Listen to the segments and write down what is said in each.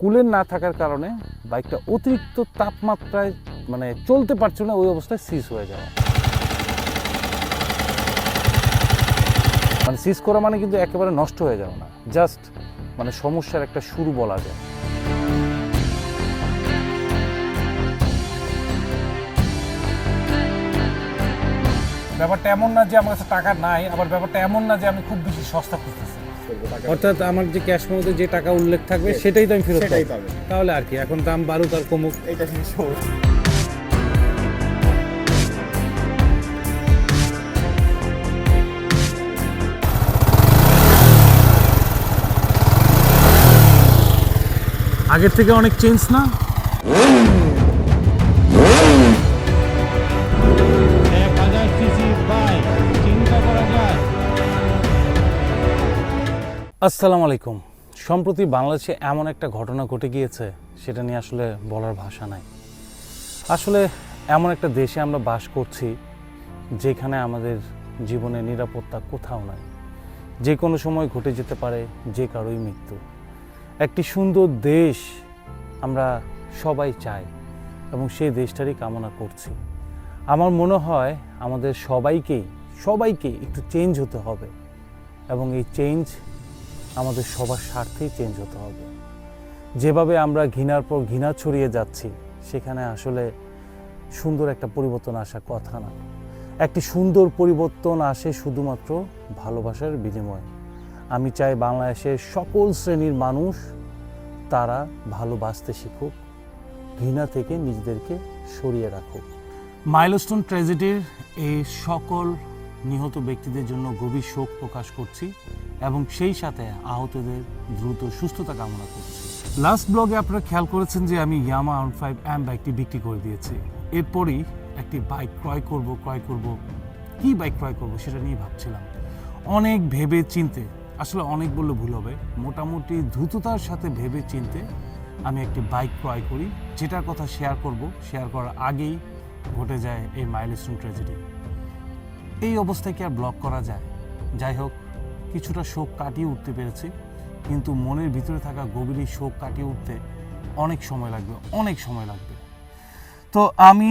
কুলের না থাকার কারণে বাইকটা অতিরিক্ত তাপমাত্রায় মানে চলতে পারছিল না, ওই অবস্থায় সিজ হয়ে যাওয়া। মানে সিজ করা মানে কিন্তু একেবারে নষ্ট হয়ে যাওয়া না জাস্ট মানে সমস্যার একটা শুরু বলা যায়। ব্যাপারটা এমন না যে আমার কাছে টাকা নাই, আবার ব্যাপারটা এমন না যে আমি খুব বেশি সস্তা খুঁজতেছি অর্থাৎ আমার যে ক্যাশ মধ্যে যে টাকা উল্লেখ থাকবে সেটাই তো আমি ফেরত সেটাই পাবো। তাহলে আর কি এখন দাম বাড়ুক আর কমুক। এটা আগের থেকে অনেক চেঞ্জ না? আসসালামু আলাইকুম। সম্প্রতি বাংলাদেশে এমন একটা ঘটনা ঘটে গিয়েছে, সেটা নিয়ে আসলে বলার ভাষা নাই। আসলে এমন একটা দেশে আমরা বাস করছি, যেখানে আমাদের জীবনে নিরাপত্তা কোথাও নাই। যে কোনো সময় ঘটে যেতে পারে যে কারোই মৃত্যু। একটি সুন্দর দেশ আমরা সবাই চাই এবং সেই দেশটারই কামনা করছি। আমার মনে হয় আমাদের সবাইকেই সবাইকে একটু চেঞ্জ হতে হবে এবং এই চেঞ্জ আমাদের সবার স্বার্থেই চেঞ্জ হতে হবে। যেভাবে আমরা ঘৃণার পর ঘৃণা ছড়িয়ে যাচ্ছি, সেখানে আসলে সুন্দর একটা পরিবর্তন আসার কথা না। একটি সুন্দর পরিবর্তন আসে শুধুমাত্র ভালোবাসার বিনিময়ে। আমি চাই বাংলাদেশের সকল শ্রেণির মানুষ তারা ভালোবাসতে শিখুক, ঘৃণা থেকে নিজেদেরকে সরিয়ে রাখুক। মাইলস্টোন ট্র্যাজেডির এই সকল নিহত ব্যক্তিদের জন্য গভীর শোক প্রকাশ করছি। এবং সেই সাথে আহতদের দ্রুত সুস্থতা কামনা করছি। লাস্ট ব্লগে আপনারা খেয়াল করেছেন যে আমি ইয়ামা আর্ন ফাইভ অ্যাম বাইকটি বিক্রি করে দিয়েছি। এরপরই একটি বাইক ক্রয় করব ক্রয় করব। কি বাইক ক্রয় করব সেটা নিয়ে ভাবছিলাম। অনেক ভেবে চিনতে, আসলে অনেক বললে ভুল হবে, মোটামুটি দ্রুততার সাথে ভেবে চিনতে আমি একটি বাইক ক্রয় করি, যেটার কথা শেয়ার করব। শেয়ার করার আগেই ঘটে যায় এই মাইলস্টোন ট্র্যাজেডি এই অবস্থায় কি আর ব্লক করা যায়? যাই হোক কিছুটা শোক কাটিয়ে উঠতে পেরেছি। কিন্তু মনের ভিতরে থাকা গভীর শোক কাটিয়ে উঠতে অনেক সময় লাগবে, অনেক সময় লাগবে। তো আমি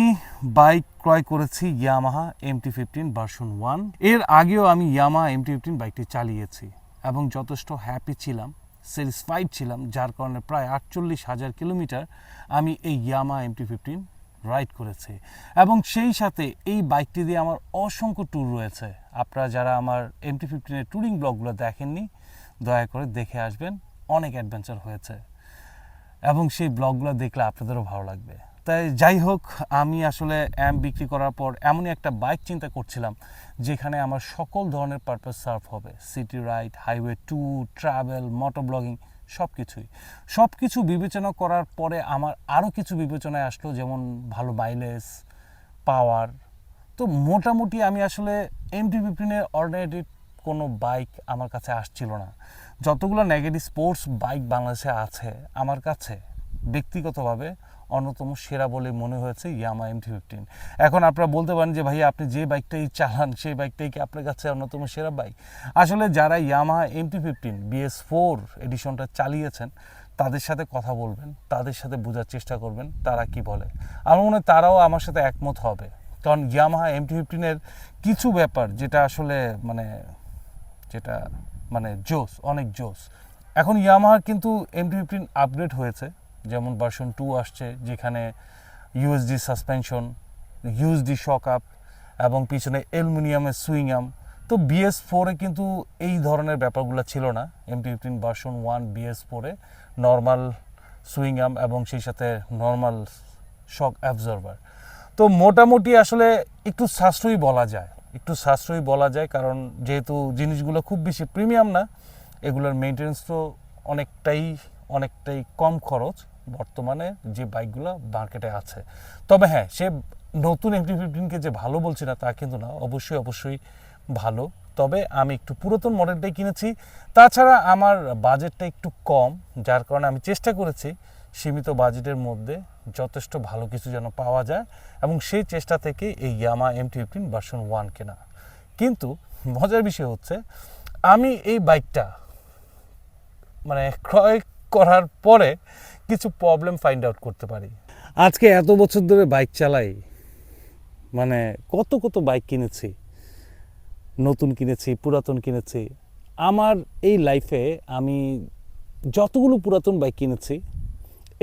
বাইক ক্রয় করেছি Yamaha MT fifteen version one. এর আগেও আমি ইয়ামাহা এমটি ফিফটিন বাইকটি চালিয়েছি এবং যথেষ্ট হ্যাপি ছিলাম, স্যাটিসফাইড ছিলাম, যার কারণে প্রায় আটচল্লিশ হাজার কিলোমিটার আমি এই ইয়ামা এমটি ফিফটিন রাইড করেছি। এবং সেই সাথে এই বাইকটি দিয়ে আমার অসংখ্য ট্যুর রয়েছে। আপনারা যারা আমার এমটি ফিফটিনের ট্যুরিং ব্লগগুলো দেখেননি, দয়া করে দেখে আসবেন। অনেক অ্যাডভেঞ্চার হয়েছে। এবং সেই ব্লগগুলো দেখলে আপনাদেরও ভালো লাগবে। তাই যাই হোক, আমি আসলে অ্যাম বিক্রি করার পর এমনই একটা বাইক চিন্তা করছিলাম, যেখানে আমার সকল ধরনের পারপাস সার্ভ হবে। City ride highway tour travel motor blogging সব কিছুই সব কিছু বিবেচনা করার পরে আমার আরও কিছু বিবেচনায় আসলো, যেমন ভালো মাইলেজ পাওয়ার তো মোটামুটি আমি আসলে এমটি ফিফটিনের অর্ডিনেটিভ কোনো বাইক আমার কাছে আসছিল না। যতগুলো নেগেটিভ স্পোর্টস বাইক বাংলাদেশে আছে আমার কাছে, ব্যক্তিগতভাবে অন্যতম সেরা বলে মনে হয়েছে ইয়ামা এমটি ফিফটিন। এখন আপনারা বলতে পারেন যে ভাই আপনি যে বাইকটাই চালান, সেই বাইকটাই কি আপনার কাছে অন্যতম সেরা বাইক? আসলে যারা Yamaha MT fifteen BS four এডিশনটা চালিয়েছেন, তাদের সাথে কথা বলবেন, তাদের সাথে বোঝার চেষ্টা করবেন, তারা কি বলে। আমার মনে হয় তারাও আমার সাথে একমত হবে। কারণ ইয়ামাহা এমটি ফিফটিনের কিছু ব্যাপার যেটা আসলে মানে যেটা মানে জোস অনেক জোস এখন ইয়ামাহার কিন্তু এমটি ফিফটিন আপগ্রেড হয়েছে। যেমন ভার্সন টু আসছে, যেখানে USD suspension USD shock up এবং পিছনে অ্যালুমিনিয়ামের সুইং আম তো বিএস ফোরে কিন্তু এই ধরনের ব্যাপারগুলো ছিল না। MT fifteen version one BS ফোরে নর্মাল সুইং আম এবং সেই সাথে নর্মাল শক অ্যাবজর্ভার তো মোটামুটি আসলে একটু সাশ্রয়ী বলা যায়। একটু সাশ্রয়ী বলা যায় কারণ যেহেতু জিনিসগুলো খুব বেশি প্রিমিয়াম না, এগুলোর মেনটেন্স তো অনেকটাই অনেকটাই কম খরচ। বর্তমানে যে বাইকগুলো মার্কেটে আছে। তবে হ্যাঁ সে নতুন এমটি ফিফটিনকে যে ভালো বলছি না, তা কিন্তু না। অবশ্যই অবশ্যই ভালো। তবে আমি একটু পুরাতন মডেলটাই কিনেছি। তাছাড়া আমার বাজেটটা একটু কম, যার কারণে আমি চেষ্টা করেছি সীমিত বাজেটের মধ্যে যথেষ্ট ভালো কিছু যেন পাওয়া যায় এবং সেই চেষ্টা থেকে এই Yamaha M T fifteen version one কেনা। কিন্তু মজার বিষয় হচ্ছে, আমি এই বাইকটা মানে ক্রয় করার পরে কিছু প্রবলেম ফাইন্ড আউট করতে পারি। আজকে এত বছর ধরে বাইক চালাই মানে কত কত বাইক কিনেছি, নতুন কিনেছি, পুরাতন কিনেছি। আমার এই লাইফে আমি যতগুলো পুরাতন বাইক কিনেছি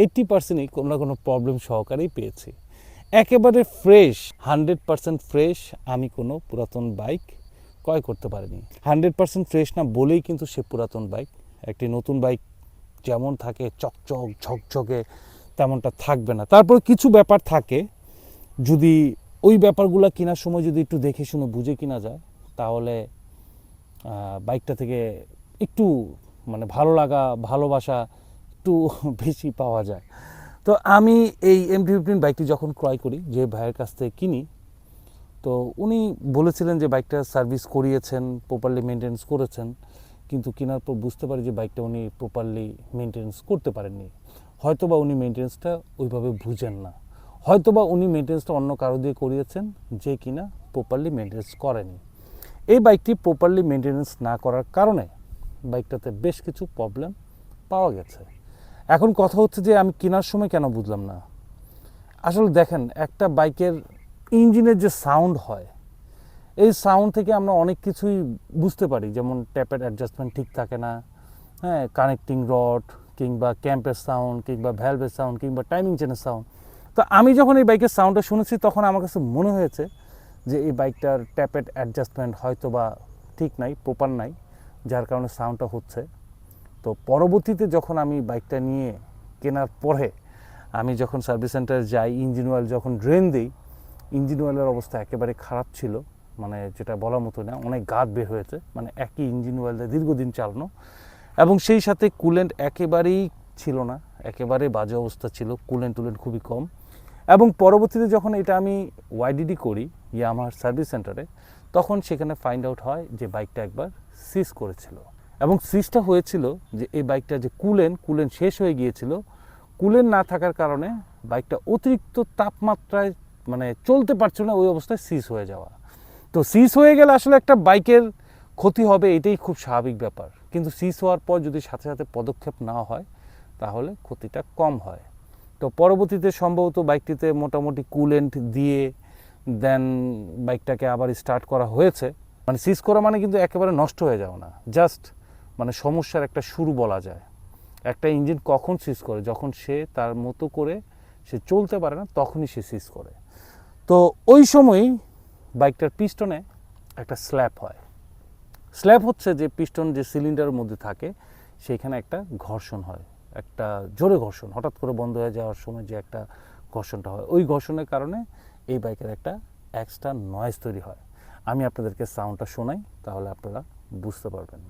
এইট্টি পার্সেন্টই কোনো না কোনো প্রবলেম সহকারেই পেয়েছি। একেবারে ফ্রেশ হান্ড্রেড পার্সেন্ট ফ্রেশ আমি কোনো পুরাতন বাইক ক্রয় করতে পারিনি। হান্ড্রেড পার্সেন্ট ফ্রেশ না বলেই কিন্তু সে পুরাতন বাইক একটি নতুন বাইক যেমন থাকে, চকচক, ঝকঝকে, তেমনটা থাকবে না। তারপর কিছু ব্যাপার থাকে, যদি ওই ব্যাপারগুলো কেনার সময় যদি একটু দেখে শুনে বুঝে কিনা যায়, তাহলে বাইকটা থেকে একটু মানে ভালো লাগা, ভালোবাসা একটু বেশি পাওয়া যায়। তো আমি এই এম ফিফটিন বাইকটি যখন ক্রয় করি, যে ভাইয়ের কাছ থেকে কিনি, তো উনি বলেছিলেন যে বাইকটা সার্ভিস করিয়েছেন, প্রপারলি মেনটেন্স করেছেন। কিন্তু কেনার পর বুঝতে পারি যে বাইকটা উনি প্রপারলি মেনটেন্স করতে পারেননি। হয়তো বা উনি মেনটেন্সটা ওইভাবে বুঝেন না। হয়তোবা উনি মেনটেন্সটা অন্য কারও দিয়ে করিয়েছেন যে কিনা প্রপারলি মেনটেন্স করেনি। এই বাইকটি প্রপারলি মেনটেন্স না করার কারণে বাইকটাতে বেশ কিছু প্রবলেম পাওয়া গেছে। এখন কথা হচ্ছে যে আমি কেনার সময় কেন বুঝলাম না? আসলে দেখেন, একটা বাইকের ইঞ্জিনের যে সাউন্ড হয় এই সাউন্ড থেকে আমরা অনেক কিছুই বুঝতে পারি। যেমন ট্যাপের অ্যাডজাস্টমেন্ট ঠিক থাকে না হ্যাঁ কানেক্টিং রড কিংবা ক্যাম্পের সাউন্ড কিংবা ভ্যালভের সাউন্ড কিংবা টাইমিং চেনের সাউন্ড তো আমি যখন এই বাইকের সাউন্ডটা শুনেছি, তখন আমার কাছে মনে হয়েছে যে এই বাইকটার ট্যাপের অ্যাডজাস্টমেন্ট হয়তো বা ঠিক নাই প্রপার নাই, যার কারণে সাউন্ডটা হচ্ছে। তো পরবর্তীতে যখন আমি বাইকটা নিয়ে কেনার পরে আমি যখন সার্ভিস সেন্টারে যাই ইঞ্জিন অয়েল যখন ড্রেন দিই ইঞ্জিন অয়েলের অবস্থা একেবারে খারাপ ছিল। মানে যেটা বলার মতো না, অনেক গাদ বের হয়েছে মানে একই ইঞ্জিন অয়েল দিয়ে দীর্ঘদিন চালানো। এবং সেই সাথে কুলেন্ট একেবারেই ছিল না, একেবারে বাজে অবস্থা ছিল, কুলেন্ট টুলেন্ট খুবই কম। এবং পরবর্তীতে যখন এটা আমি ওয়াইডিডি করি ইয়ে আমার সার্ভিস সেন্টারে, তখন সেখানে ফাইন্ড আউট হয় যে বাইকটা একবার সিজ করেছিল। এবং সিজটা হয়েছিল যে এই বাইকটা যে কুলেন কুলেন শেষ হয়ে গিয়েছিল কুলেন না থাকার কারণে বাইকটা অতিরিক্ত তাপমাত্রায় মানে চলতে পারছিল না, ওই অবস্থায় সিজ হয়ে যাওয়া। তো সিজ হয়ে গেলে আসলে একটা বাইকের ক্ষতি হবে, এটাই খুব স্বাভাবিক ব্যাপার। কিন্তু সিজ হওয়ার পর যদি সাথে সাথে পদক্ষেপ না হয়, তাহলে ক্ষতিটা কম হয়। তো পরবর্তীতে সম্ভবত বাইকটিতে মোটামুটি কুলেন্ট দিয়ে দেন বাইকটাকে আবার স্টার্ট করা হয়েছে। মানে সিজ করা মানে কিন্তু একেবারে নষ্ট হয়ে যাও না। জাস্ট মানে সমস্যার একটা শুরু বলা যায়। একটা ইঞ্জিন কখন সিজ করে, যখন সে তার মতো করে সে চলতে পারে না, তখনই সে সিজ করে। তো ওই সময়ই বাইকটার পিস্টনে একটা স্ল্যাপ হয়। স্ল্যাপ হচ্ছে যে পিস্টন যে সিলিন্ডারের মধ্যে থাকে, সেখানে একটা ঘর্ষণ হয়, একটা জোরে ঘর্ষণ, হঠাৎ করে বন্ধ হয়ে যাওয়ার সময় যে একটা ঘর্ষণটা হয়। ওই ঘর্ষণের কারণে এই বাইকের একটা এক্সট্রা নয়েজ তৈরি হয়। আমি আপনাদেরকে সাউন্ডটা শোনাই, তাহলে আপনারা বুঝতে পারবেন।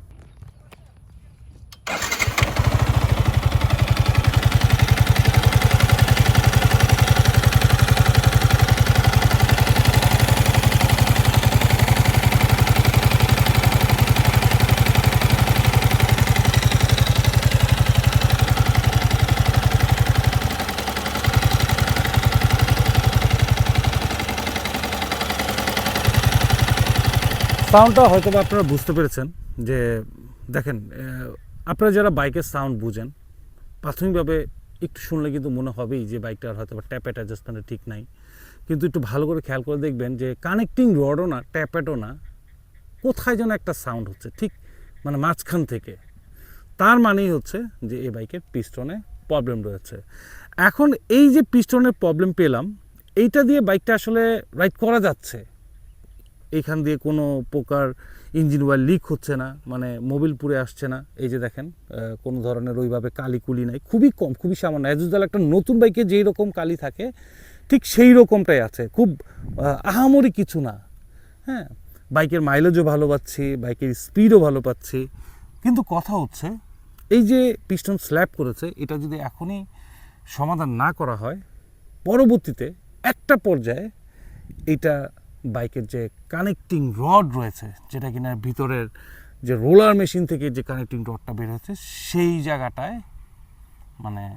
সাউন্ডটা হয়তো আপনারা বুঝতে পেরেছেন যে, দেখেন আপনারা যারা বাইকের সাউন্ড বুঝেন, প্রাথমিকভাবে একটু শুনলে কিন্তু মনে হবেই যে বাইকটার হয়তো বা ট্যাপেট অ্যাডজাস্টমেন্টে ঠিক নাই। কিন্তু একটু ভালো করে খেয়াল করে দেখবেন যে কানেক্টিং রডও না ট্যাপেটও না, কোথায় যেন একটা সাউন্ড হচ্ছে, ঠিক মানে মাঝখান থেকে। তার মানেই হচ্ছে যে এই বাইকের পিস্টনে প্রবলেম রয়েছে। এখন এই যে পিস্টনের প্রবলেম পেলাম, এইটা দিয়ে বাইকটা আসলে রাইড করা যাচ্ছে। এইখান দিয়ে কোনো প্রকার ইঞ্জিন অয়েল লিক হচ্ছে না মানে মোবিল পুড়ে আসছে না। এই যে দেখেন কোনো ধরনের ওইভাবে কালি কুলি নাই। খুবই কম খুবই সামান্য। অ্যাজুজাল একটা নতুন বাইকে যেই রকম কালি থাকে ঠিক সেই রকমটাই আছে। খুব আহ, আহামরি কিছু না। হ্যাঁ বাইকের মাইলেজও ভালো পাচ্ছি বাইকের স্পিডও ভালো পাচ্ছি। কিন্তু কথা হচ্ছে এই যে পিস্টন স্ল্যাপ করেছে এটা যদি এখনই সমাধান না করা হয় পরবর্তীতে একটা পর্যায়ে এটা বাইকের যে কানেক্টিং রড রয়েছে, যেটা কিনা ভিতরের যে রোলার মেশিন থেকে যে কানেক্টিং রডটা বের হচ্ছে, সেই জায়গাটায় মানে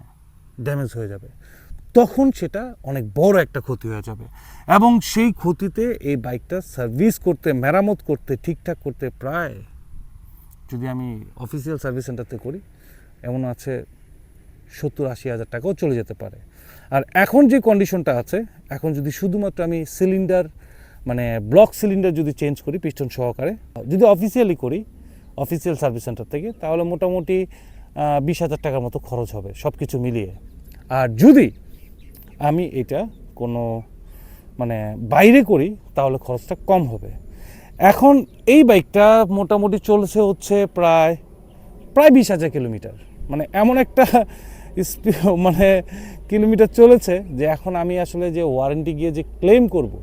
ড্যামেজ হয়ে যাবে। তখন সেটা অনেক বড় একটা ক্ষতি হয়ে যাবে। এবং সেই ক্ষতিতে এই বাইকটা সার্ভিস করতে, মেরামত করতে, ঠিকঠাক করতে প্রায়, যদি আমি অফিসিয়াল সার্ভিস সেন্টারতে করি, এমন আছে সত্তর আশি হাজার টাকাও চলে যেতে পারে। আর এখন যে কন্ডিশনটা আছে, এখন যদি শুধুমাত্র আমি সিলিন্ডার মানে ব্লক সিলিন্ডার যদি চেঞ্জ করি পিস্টন সহকারে, যদি অফিসিয়ালি করি অফিসিয়াল সার্ভিস সেন্টার থেকে, তাহলে মোটামুটি বিশ হাজার টাকার মতো খরচ হবে সব কিছু মিলিয়ে। আর যদি আমি এটা কোনো মানে বাইরে করি, তাহলে খরচটা কম হবে। এখন এই বাইকটা মোটামুটি চলছে হচ্ছে প্রায় প্রায় বিশ হাজার কিলোমিটার। মানে এমন একটা মানে কিলোমিটার চলেছে যে এখন আমি আসলে যে ওয়ারেন্টি গিয়ে যে ক্লেম করব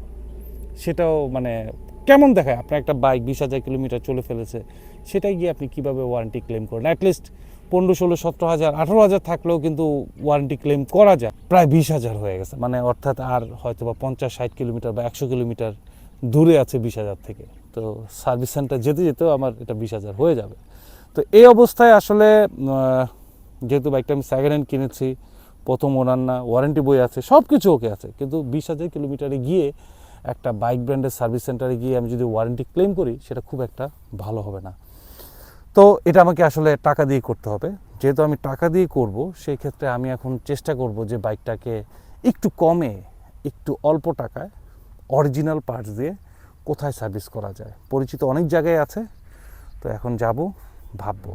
সেটাও মানে কেমন দেখায়? আপনার একটা বাইক বিশ হাজার কিলোমিটার চলে ফেলেছে, সেটাই গিয়ে আপনি কীভাবে ওয়ারেন্টি ক্লেম করেন অ্যাটলিস্ট পনেরো, ষোলো, সতেরো হাজার, আঠারো হাজার থাকলেও কিন্তু ওয়ারেন্টি ক্লেম করা যায়। প্রায় বিশ হাজার হয়ে গেছে। মানে অর্থাৎ আর হয়তো বা পঞ্চাশ, ষাট কিলোমিটার বা একশো কিলোমিটার দূরে আছে বিশ হাজার থেকে। তো সার্ভিস সেন্টার যেতে যেতেও আমার এটা বিশ হাজার হয়ে যাবে। তো এই অবস্থায় আসলে যেহেতু বাইকটা আমি সেকেন্ড হ্যান্ড কিনেছি, প্রথম ওনার না ওয়ারেন্টি বই আছে সব কিছু ওকে আছে। কিন্তু বিশ হাজার কিলোমিটারে গিয়ে একটা বাইক ব্র্যান্ডের সার্ভিস সেন্টারে গিয়ে আমি যদি ওয়ারেন্টি ক্লেম করি, সেটা খুব একটা ভালো হবে না। তো এটা আমাকে আসলে টাকা দিয়ে করতে হবে। যেহেতু আমি টাকা দিয়ে করব, সেই ক্ষেত্রে আমি এখন চেষ্টা করব যে বাইকটাকে একটু কমে, একটু অল্প টাকায় অরিজিনাল পার্টস দিয়ে কোথায় সার্ভিস করা যায়। পরিচিত অনেক জায়গায় আছে, তো এখন যাব, ভাববো।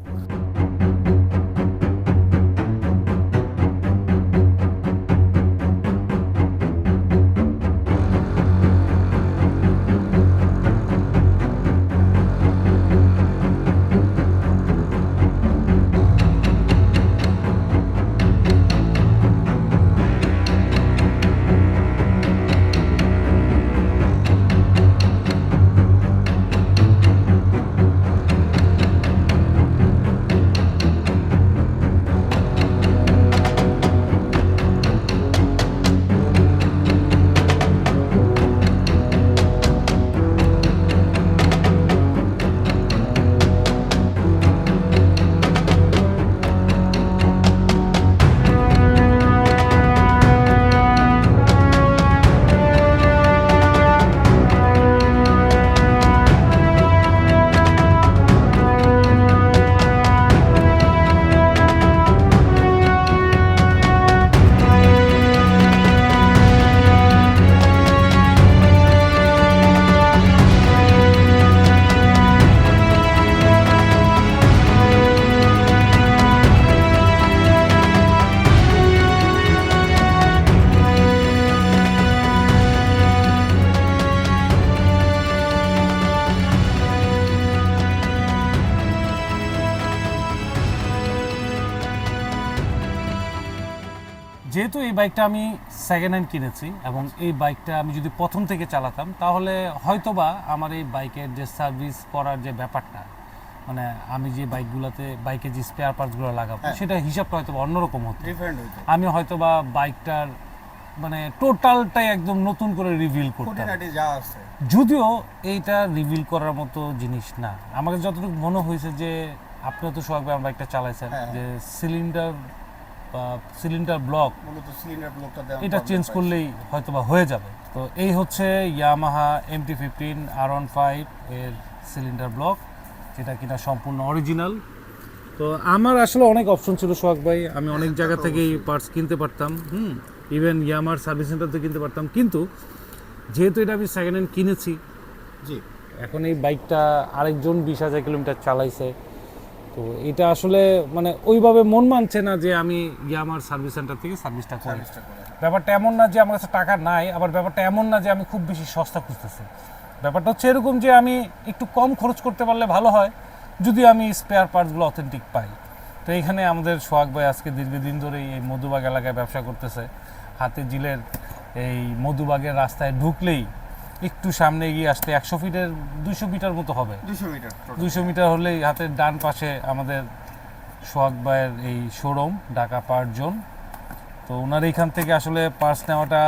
বাইকটা আমি সেকেন্ড হ্যান্ড কিনেছি এবং এই বাইকটা আমি যদি প্রথম থেকে চালাতাম তাহলে হয়তোবা আমার এই বাইকের যে সার্ভিস করার যে ব্যাপারটা মানে আমি যে বাইকগুলোতে বাইকে যে স্পেয়ার পার্টসগুলো লাগাবো হ্যাঁ। সেটা হিসাবটা হয়তো অন্যরকম হতো। আমি হয়তোবা বাইকটার মানে টোটালটাই একদম নতুন করে রিভিল আছে। যদিও এইটা রিভিল করার মতো জিনিস না। আমাকে যতটুকু মনে হয়েছে যে আপনি তো ভাই আমার বাইকটা চালাইছেন হ্যাঁ। যে সিলিন্ডার সিলিন্ডার ব্লক মূলত সিলিন্ডার ব্লকটা এটা চেঞ্জ করলেই হয়তোবা হয়ে যাবে। তো এই হচ্ছে Yamaha MT fifteen R one five এর সিলিন্ডার ব্লক যেটা কিনা সম্পূর্ণ অরিজিনাল তো আমার আসলে অনেক অপশন ছিল সোহাগ ভাই আমি অনেক জায়গা থেকেই পার্টস কিনতে পারতাম হুম? ইভেন ইয়ামার সার্ভিস সেন্টার থেকে কিনতে পারতাম। কিন্তু যেহেতু এটা আমি সেকেন্ড হ্যান্ড কিনেছি জি। এখন এই বাইকটা আরেকজন বিশ হাজার কিলোমিটার চালাইছে তো এটা আসলে মানে ওইভাবে মন মানছে না যে আমি ইয়ামার সার্ভিস সেন্টার থেকে সার্ভিসটা করি। ব্যাপারটা এমন না যে আমার কাছে টাকা নাই আবার ব্যাপারটা এমন না যে আমি খুব বেশি সস্তা খুঁজতেছি। ব্যাপারটা হচ্ছে এরকম যে আমি একটু কম খরচ করতে পারলে ভালো হয় যদি আমি স্পেয়ার পার্টসগুলো অথেন্টিক পাই। তো এইখানে আমাদের সোহাগ ভাই আজকে দীর্ঘদিন ধরেই এই মধুবাগ এলাকায় ব্যবসা করতেছে। হাতে জিলের এই মধুবাগের রাস্তায় ঢুকলেই একটু সামনে এগিয়ে আসতে একশো ফিটের দুশো মিটার মতো হবে। দুশো মিটার দুইশো মিটার হলেই হাতের ডান পাশে আমাদের সোহাগ ভাইয়ের এই শোরুম ঢাকা পার্ট জোন। তো ওনার এইখান থেকে আসলে পার্স নেওয়াটা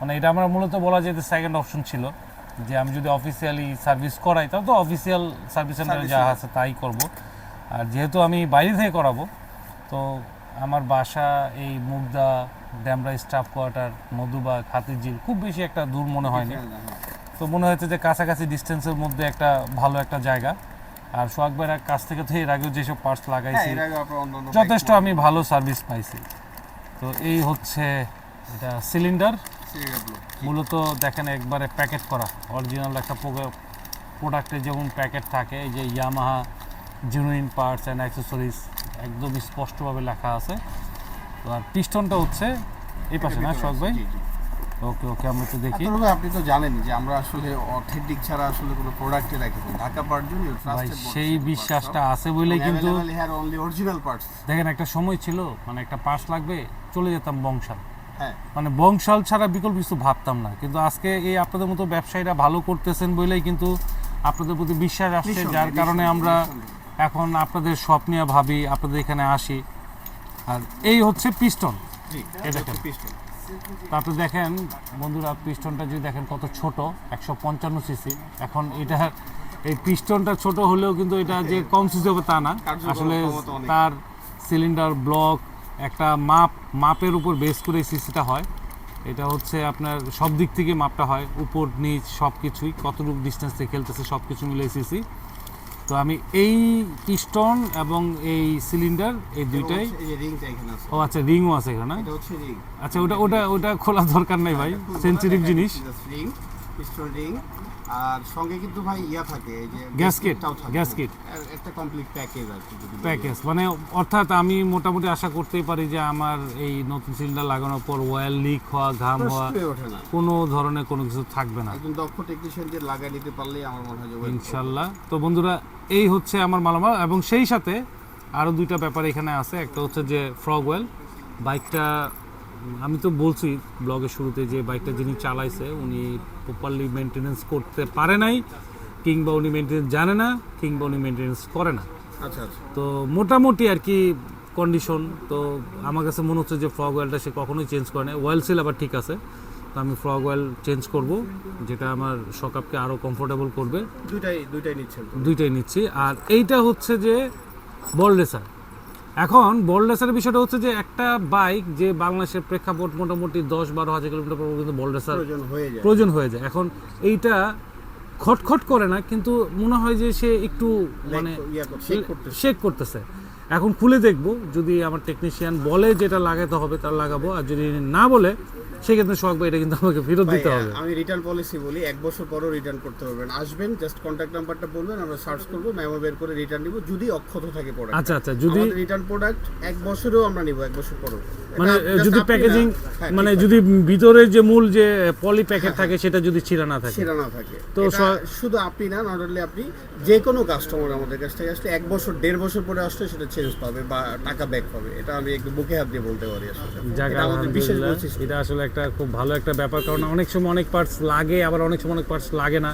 মানে এটা আমার মূলত বলা যায় সেকেন্ড অপশন ছিল। যে আমি যদি অফিসিয়ালি সার্ভিস করাই তাহলে তো অফিসিয়াল সার্ভিস সেন্টারে যা আছে তাই করব। আর যেহেতু আমি বাইরে থেকে করাবো তো আমার বাসা এই মুগদা ড্যামরা স্টাফ কোয়ার্টার মধুবাগ হাতিঝিল খুব বেশি একটা দূর মনে হয়নি। তো মনে হয়েছে যে কাছাকাছি ডিস্টেন্সের মধ্যে একটা ভালো একটা জায়গা। আর সোহাগ ভাইয়ের কাছ থেকে তো এর আগেও যেসব পার্টস হ্যাঁ লাগাইছি যথেষ্ট আমি ভালো সার্ভিস পাইছি। তো এই হচ্ছে এটা সিলিন্ডার। মূলত দেখেন একবারে প্যাকেট করা। অরিজিনাল একটা প্রোডাক্টের যেমন প্যাকেট থাকে এই যে Yamaha genuine parts and accessories একদম স্পষ্টভাবে লেখা আছে। আর পিস্টনটা হচ্ছে এই পাশে না ভাই? ওকে ওকে আমরা একটু দেখি। আপনি তো জানেন যে আমরা আসলে অথেন্টিক ছাড়া আসলে কোনো প্রোডাক্টে রাখি না। ঢাকা পার্ট জন্য ভাই সেই বিশ্বাসটা আছে বলেই কিন্তু হ্যাঁ অনলি অরিজিনাল পার্টস দেখেন একটা সময় ছিল মানে একটা পার্স লাগবে চলে যেতাম বংশাল। হ্যাঁ। মানে বংশাল ছাড়া বিকল্প কিছু ভাবতাম না। কিন্তু আজকে এই আপনাদের মতো ব্যবসায়ীরা ভালো করতেছেন বলেই কিন্তু আপনাদের প্রতি বিশ্বাস আসছে যার কারণে আমরা এখন আপনাদের স্বপ নিয়ে ভাবি আপনাদের এখানে আসি। আর এই হচ্ছে পিস্টন। এই দেখেন। পিস্টন। তারপরে দেখেন বন্ধুরা পিস্টনটা যদি দেখেন কত ছোট একশো পঞ্চান্ন সিসি এখন এটা এই পিস্টনটা ছোট হলেও কিন্তু এটা যে কম সিসি হবে তা না। আসলে তার সিলিন্ডার ব্লক একটা মাপ মাপের উপর বেস করে সিসিটা হয়। এটা হচ্ছে আপনার সব দিক থেকে মাপটা হয়। উপর নিচ সব কিছুই কতটুকু ডিস্টেন্স থেকে খেলতেছে সব কিছু মিলে সিসি তো আমি এই পিস্টন এবং এই সিলিন্ডার এই দুইটাই ও আচ্ছা রিংও আছে এখানে আচ্ছা ওটা ওটা ওটা খোলা দরকার নাই ভাই সেন্সিটিভ জিনিস। পিস্টন রিং আর সঙ্গে কিন্তু ভাই ইয়া থাকে এই যে gasket-টাও থাকে। আর একটা কমপ্লিট প্যাকেজ আর কি প্যাকেজ মানে অর্থাৎ আমি মোটামুটি আশা করতেই পারি যে আমার এই নতুন সিলিন্ডার লাগানোর পর ওয়েল লিক হওয়া ঘাম হওয়া কোনো ধরনের কোনো কিছু থাকবে না। একজন দক্ষ টেকনিশিয়ান দিয়ে লাগাই নিতে পারলেই আমার মনে হয় যে ইনশাল্লাহ। তো বন্ধুরা এই হচ্ছে আমার মালামাল এবং সেই সাথে আরও দুইটা ব্যাপার এখানে আছে। একটা হচ্ছে যে ফ্রগওয়েল বাইকটা উম, আমি তো বলছি ব্লগের শুরুতে যে বাইকটা যিনি চালাইছে উনি প্রপারলি মেনটেনেন্স করতে পারে নাই কিংবা উনি মেনটেনেন্স জানে না কিংবা উনি মেনটেনেন্স করে না। আচ্ছা আচ্ছা। তো মোটামুটি আর কি কন্ডিশন তো আমার কাছে মনে হচ্ছে যে ফ্রগ ওয়েলটা সে কখনোই চেঞ্জ করে না। ওয়েল সিল আবার ঠিক আছে তো আমি ফ্রগ ওয়েল চেঞ্জ করব যেটা আমার সকাপকে আরও কমফোর্টেবল করবে। দুইটাই দুইটাই নিচ্ছেন তো? দুইটাই নিচ্ছি। আর এইটা হচ্ছে যে বল রেসার। এখন বল বিষয়টা হচ্ছে যে একটা বাইক যে বাংলাদেশের প্রেক্ষাপট মোটামুটি দশ বারো হাজার কিলোমিটার পর কিন্তু প্রয়োজন হয়ে যায়। এখন এইটা খটখট করে না কিন্তু মনে হয় যে সে একটু মানে। শেক করতেছে। এখন খুলে দেখব যদি আমার টেকনিশিয়ান বলে যেটা লাগাতে হবে তার লাগাবো আর যদি না বলে সেক্ষেত্রে সোহাগ ভাই এটা কিন্তু আমাকে ফেরত দিতে হবে। আমি রিটার্ন পলিসি বলি এক বছর পরও রিটার্ন করতে পারবেন আসবেন জাস্ট কন্ট্যাক্ট নাম্বারটা বলবেন আমরা সার্চ করব মেমো বের করে রিটার্ন নিব যদি অক্ষত থাকে প্রোডাক্ট আচ্ছা আচ্ছা যদি রিটার্ন প্রোডাক্ট এক বছরেও আমরা নিব এক বছর পরও। মানে যদি প্যাকেজিং হ্যাঁ, মানে যদি ভিতরে যে মূল যে পলি প্যাকেট থাকে সেটা যদি ছিঁড়া না থাকে। সেটা না থাকে। তো তো শুধু আপনি না নট অনলি আপনি যে কোনো কাস্টমার আমাদের কাছ থেকে আসলে এক বছর দেড় বছর পরে আসলে সেটা চেঞ্জ পাবে বা টাকা ব্যাক পাবে। এটা আমি একটু বুকে হাত দিয়ে বলতে পারি আসলে। এটা আমাদের বিশেষ এটা আসলে একটা খুব ভালো একটা ব্যাপার কারণ অনেক সময় অনেক পার্টস লাগে আবার অনেক সময় অনেক পার্টস লাগে না।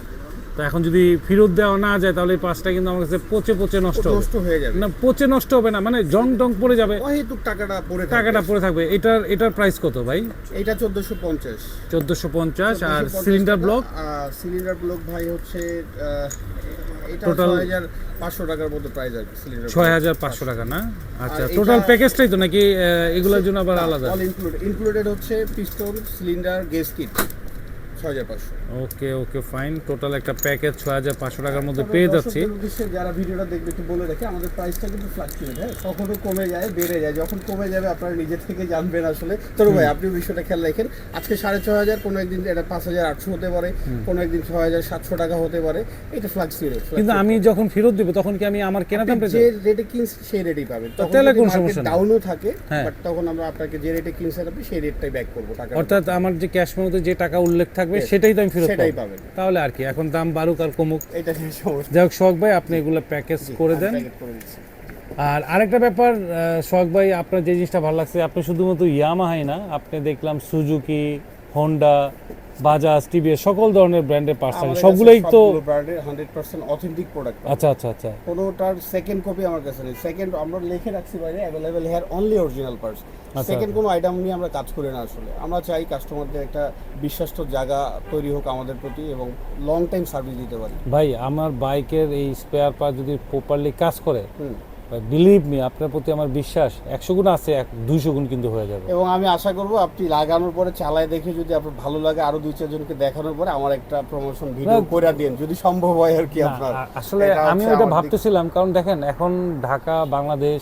তো এখন যদি ফেরত দেওয়া না যায় তাহলে এই পার্টসটা কিন্তু আমার কাছে পচে পচে নষ্ট নষ্ট হয়ে যাবে। না পচে নষ্ট হবে না মানে জং টং পড়ে যাবে। অহেতুক টাকাটা পড়ে। টাকাটা পড়ে থাকবে। এটার এটার প্রাইস কত ভাই? এটা চোদ্দশো পঞ্চাশ। চোদ্দোশো পঞ্চাশ আর সিলিন্ডার ব্লক সিলিন্ডার ব্লক ভাই হচ্ছে হাজার পাঁচশো টাকার মতো প্রাইস আর ছয় হাজার পাঁচশো টাকা না? আচ্ছা টোটাল প্যাকেজটাই তো নাকি এগুলোর জন্য আবার আলাদা? অল ইনক্লুডেড হচ্ছে পিস্তল সিলিন্ডার গ্যাস কিট ছয় হাজার পাঁচশো। ওকে ওকে ফাইন টোটাল একটা প্যাকেজ ছয় হাজার পাঁচশো টাকার মধ্যে পেয়ে যাচ্ছি। যারা ভিডিওটা দেখবে একটু বলে রাখে আমাদের প্রাইসটা কিন্তু ফ্লাকচুয়েট হ্যাঁ কখনো কমে যায় বেড়ে যায়। যখন কমে যাবে আপনারা নিজে থেকে জানবেন আসলে। তরু ভাই আপনি বিষয়টা খেয়াল রাখেন। আজকে সাড়ে ছয় হাজার কোনো একদিন এটা পাঁচ হাজার আটশো হতে পারে কোনো একদিন ছয় হাজার সাতশো টাকা হতে পারে। এটা ফ্লাকচুয়েট কিন্তু আমি যখন ফেরত দিব তখন কি আমি আমার কেনা দাম যে রেটে কিনছি সেই রেটেই পাবেন। তাহলে কোনো সমস্যা। ডাউনও থাকে হ্যাঁ। বাট তখন আমরা আপনাকে যে রেটে কিনছেন আপনি সেই রেটটাই ব্যাক করব টাকা অর্থাৎ আমার যে ক্যাশ মেমোতে যে টাকা উল্লেখ থাকবে সেটাই তো আমি ফেরত সেটাই পাবেন। তাহলে আর কি এখন দাম বাড়ুক আর কমুক। এটা যাই হোক শখ ভাই আপনি এগুলো প্যাকেজ করে দেন। আর আরেকটা ব্যাপার সোহাগ ভাই আপনার যে জিনিসটা ভালো লাগছে আপনি শুধুমাত্র ইয়ামাহাই না আপনি দেখলাম সুজুকি হোন্ডা বাজাজ টিভিএস সকল ধরনের ব্র্যান্ডের পার্টস থাকে। সবগুলোই তো ব্র্যান্ডের হান্ড্রেড পার্সেন্ট অথেন্টিক প্রোডাক্ট আচ্ছা আচ্ছা আচ্ছা। কোনোটার সেকেন্ড কপি আমার কাছে নেই। সেকেন্ড আমরা লিখে রাখছি বাইরে available here only original parts. Second কোনো আইটেম নিয়ে আমরা কাজ করি না আসলে। আমরা চাই কাস্টমারদের একটা বিশ্বাস্ত জায়গা তৈরি হোক আমাদের প্রতি এবং লং টাইম সার্ভিস দিতে পারি। ভাই আমার বাইকের এই স্পেয়ার পার্ট যদি প্রপারলি কাজ করে হুম। বিলিভ মি আপনার প্রতি আমার বিশ্বাস একশো গুণ আছে এক দুইশো গুণ কিন্তু হয়ে যাবে। এবং আমি আশা করব আপনি লাগানোর পরে চালায় দেখে যদি আপনার ভালো লাগে আরও দুই চারজনকে দেখানোর পরে আমার একটা প্রমোশন ভিডিও করে দিন যদি সম্ভব হয় আর কি আপনার। আসলে আমি ওটা ভাবতেছিলাম কারণ দেখেন এখন ঢাকা বাংলাদেশ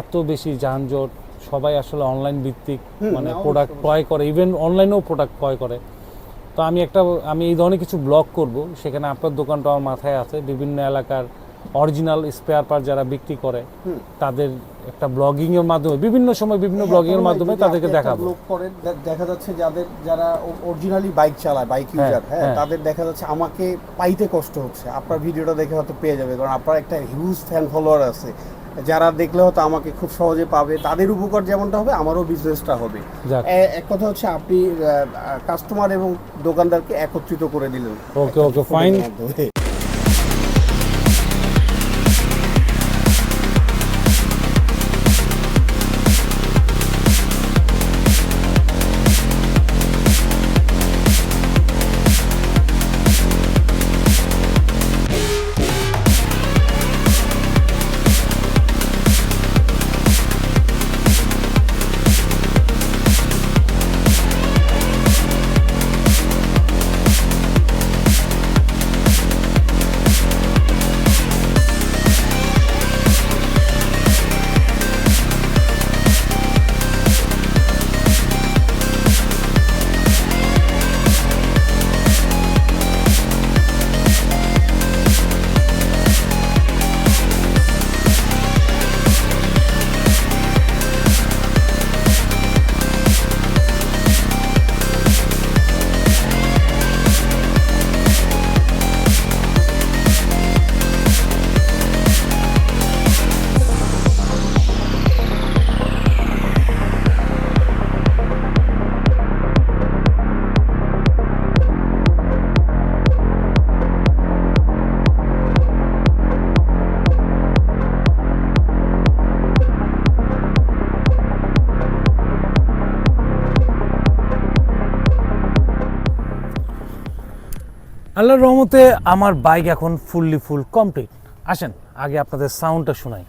এত বেশি যানজট সবাই আসলে অনলাইন ভিত্তিক মানে প্রোডাক্ট ক্রয় করে ইভেন অনলাইনেও প্রোডাক্ট ক্রয় করে। তো আমি একটা আমি এই ধরনের কিছু ব্লগ করব সেখানে আপনার দোকানটা আমার মাথায় আছে বিভিন্ন এলাকার অরিজিনাল স্পেয়ার পার্ট যারা বিক্রি করে তাদের একটা ব্লগিং এর মাধ্যমে বিভিন্ন সময় বিভিন্ন হ্যাঁ, ব্লগিং এর মাধ্যমে তাদেরকে দেখাবো। করেন, দেখা যাচ্ছে যাদের যারা অরিজিনালি বাইক চালায় বাইক হ্যাঁ, ইউজার হ্যাঁ হ্যাঁ। তাদের দেখা যাচ্ছে আমাকে পাইতে কষ্ট হচ্ছে। আপনার ভিডিওটা দেখে হয়তো পেয়ে যাবে কারণ আপনার একটা হিউজ ফ্যান ফলোয়ার আছে। যারা দেখলে হয়তো আমাকে খুব সহজে পাবে। তাদের উপকার যেমনটা হবে আমারও বিজনেসটা হবে। এক কথা হচ্ছে আপনি কাস্টমার এবং দোকানদারকে একত্রিত করে দিলেন। ওকে ওকে ফাইন আল্লাহর রহমতে আমার বাইক এখন ফুললি ফুল কমপ্লিট আসেন, আগে আপনাদের সাউন্ডটা শোনাই।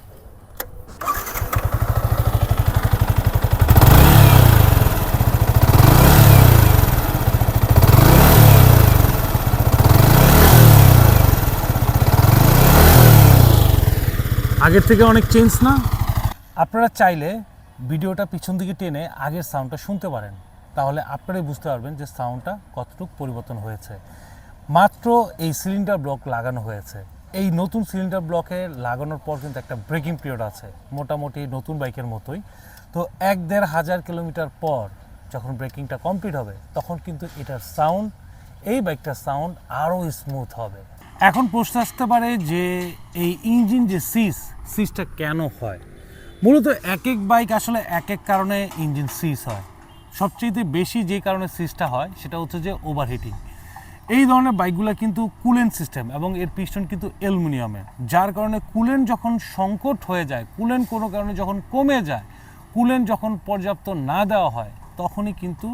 আগের থেকে অনেক চেঞ্জ না? আপনারা চাইলে ভিডিওটা পিছন দিকে টেনে আগের সাউন্ডটা শুনতে পারেন। তাহলে আপনারাই বুঝতে পারবেন যে সাউন্ডটা কতটুকু পরিবর্তন হয়েছে। মাত্র এই সিলিন্ডার ব্লক লাগানো হয়েছে। এই নতুন সিলিন্ডার ব্লকে লাগানোর পর কিন্তু একটা ব্রেকিং পিরিয়ড আছে, মোটামুটি নতুন বাইকের মতোই। তো এক দেড় হাজার কিলোমিটার পর যখন ব্রেকিংটা কমপ্লিট হবে, তখন কিন্তু এটার সাউন্ড এই বাইকটার সাউন্ড আরও স্মুথ হবে। এখন প্রশ্ন আসতে পারে যে এই ইঞ্জিন যে সিস সিসটা কেন হয়? মূলত এক এক বাইক আসলে এক এক কারণে ইঞ্জিন সিস হয়। সবচেয়ে বেশি যে কারণে সিসটা হয়, সেটা হচ্ছে যে ওভারহিটিং এই ধরনের বাইকগুলো কিন্তু কুলেন্ট সিস্টেম এবং এর পিস্টন কিন্তু অ্যালুমিনিয়ামের যার কারণে কুলেন্ট যখন সংকট হয়ে যায় কুলেন্ট কোনো কারণে যখন কমে যায় কুলেন্ট যখন পর্যাপ্ত না দেওয়া হয়, তখনই কিন্তু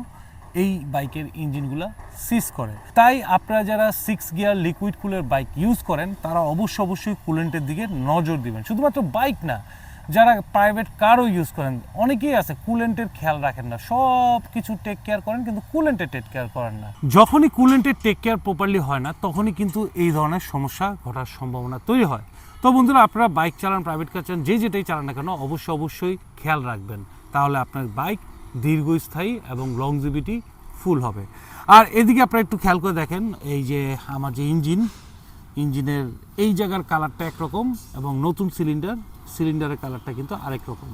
এই বাইকের ইঞ্জিনগুলো সিজ করে। তাই আপনারা যারা সিক্স গিয়ার লিকুইড কুলের বাইক ইউজ করেন, তারা অবশ্য অবশ্যই কুলেন্টের দিকে নজর দিবেন। শুধুমাত্র বাইক না যারা প্রাইভেট কারও ইউজ করেন, অনেকেই আছে কুলেন্টের খেয়াল রাখেন না, সব কিছু টেক কেয়ার করেন, কিন্তু কুলেন্টের টেক কেয়ার করেন না। যখনই কুলেন্টের টেক কেয়ার প্রপারলি হয় না, তখনই কিন্তু এই ধরনের সমস্যা ঘটার সম্ভাবনা তৈরি হয়। তো বন্ধুরা, আপনারা বাইক চালান প্রাইভেট কার চালান, যে যেটাই চালান না কেন, অবশ্যই অবশ্যই খেয়াল রাখবেন। তাহলে আপনার বাইক দীর্ঘস্থায়ী এবং লংজিভিটি ফুল হবে। আর এদিকে আপনারা একটু খেয়াল করে দেখেন, এই যে আমার যে ইঞ্জিন ইঞ্জিনের এই জায়গার কালারটা একরকম এবং নতুন সিলিন্ডার সিলিন্ডারের কালারটা কিন্তু আরেক রকম।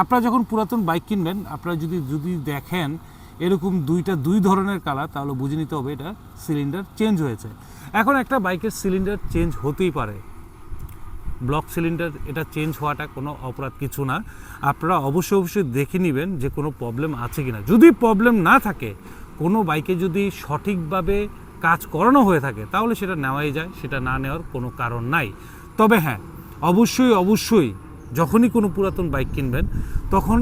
আপনারা যখন পুরাতন বাইক কিনবেন, আপনারা যদি যদি দেখেন এরকম দুইটা, দুই ধরনের কালার, তাহলে বুঝে নিতে হবে এটা সিলিন্ডার চেঞ্জ হয়েছে। এখন একটা বাইকের সিলিন্ডার চেঞ্জ হতেই পারে। ব্লক সিলিন্ডার, এটা চেঞ্জ হওয়াটা কোনো অপরাধ কিছু না। আপনারা অবশ্যই অবশ্যই দেখে নেবেন যে কোনো প্রবলেম আছে কি না যদি প্রবলেম না থাকে, কোনো বাইকে যদি সঠিকভাবে কাজ করানো হয়ে থাকে, তাহলে সেটা নেওয়াই যায়, সেটা না নেওয়ার কোনো কারণ নাই। তবে হ্যাঁ অবশ্যই অবশ্যই যখনই কোনো পুরাতন বাইক কিনবেন, তখন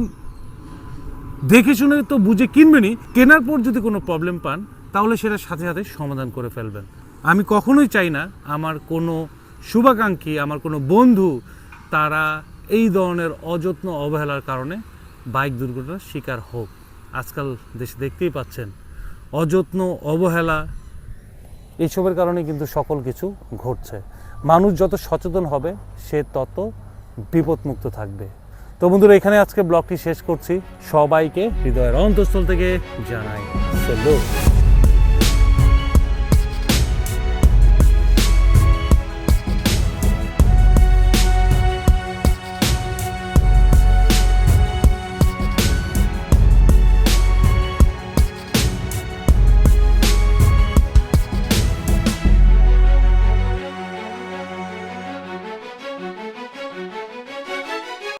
দেখে শুনে তো বুঝে কিনবেনই। কেনার পর যদি কোনো প্রবলেম পান, তাহলে সেটা সাথে সাথে সমাধান করে ফেলবেন। আমি কখনোই চাই না আমার কোনো শুভাকাঙ্ক্ষী, আমার কোনো বন্ধু, তারা এই ধরনের অযত্ন অবহেলার কারণে বাইক দুর্ঘটনার শিকার হোক। আজকাল দেশে দেখতেই পাচ্ছেন, অযত্ন, অবহেলা এইসবের কারণে কিন্তু সকল কিছু ঘটছে। মানুষ যত সচেতন হবে, সে তত বিপদমুক্ত থাকবে। তো বন্ধুরা, এখানে আজকে ব্লগটি শেষ করছি। সবাইকে হৃদয়ের অন্তঃস্থল থেকে জানাই সেলুট